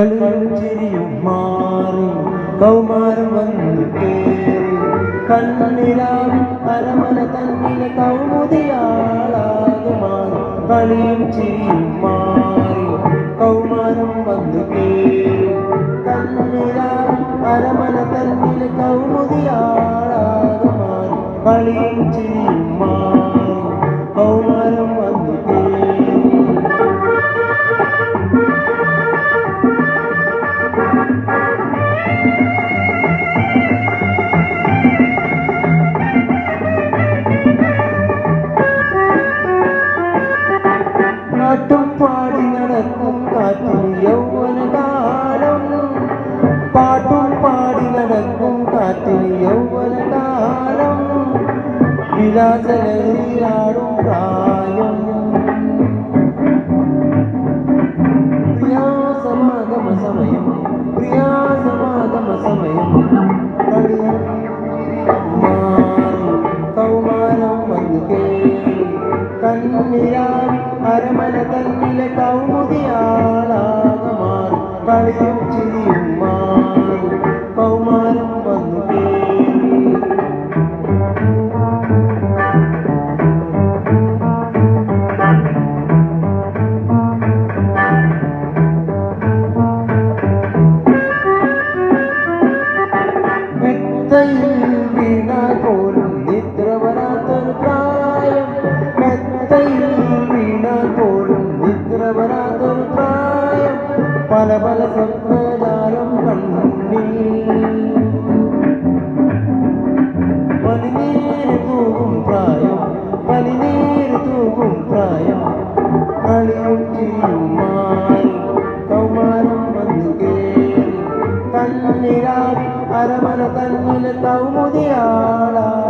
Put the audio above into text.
കളിയും ചിരിയും മാറി കൗമാരം വന്നു കേറി. കണ്ണിലാവും അരമന തന്നിലെ കൗമുദിയാളാകുമാൻ. കളിയും ചിരിയും മാറി കൗമാരം വന്നു കേറി. കണ്ണിലാവും അരമന തന്നിലെ കൗമുദിയാളാകുമാൻ. കളിയും ചിരിയും മാറി നാട്ടും പാടി നടക്കും കാറ്റിന് യൗവനകാലം പാട്ടും പാടി നടക്കും കാറ്റിന് യൗവനകാലം വിലാസലഹരിയിലാടും പ്രായം പ്രിയാസമാഗമ സമയം പ്രിയാസമാഗമ സമയം കളിയും മാറി കൗമാരം വന്നു കേറി കണ്ണിരാവി അരമന തന്നിലെ കൗമുദിയാളാകെ മാറി കളിയും ചിരിയും മാറി കൗമാരം വന്നു Thank മെത്തയിൽ പല പല സ്വപ്നജാലം കണ്ണി പനിനീര് തൂകും പ്രായം പലിനേര് തൂകും പ്രായം. കളിയും ചിരിയും മാറി കൗമാരം വന്നു കേറി. കണ്ണിരാവി അരമന തന്നിൽ കൗമുദിയാളാകെ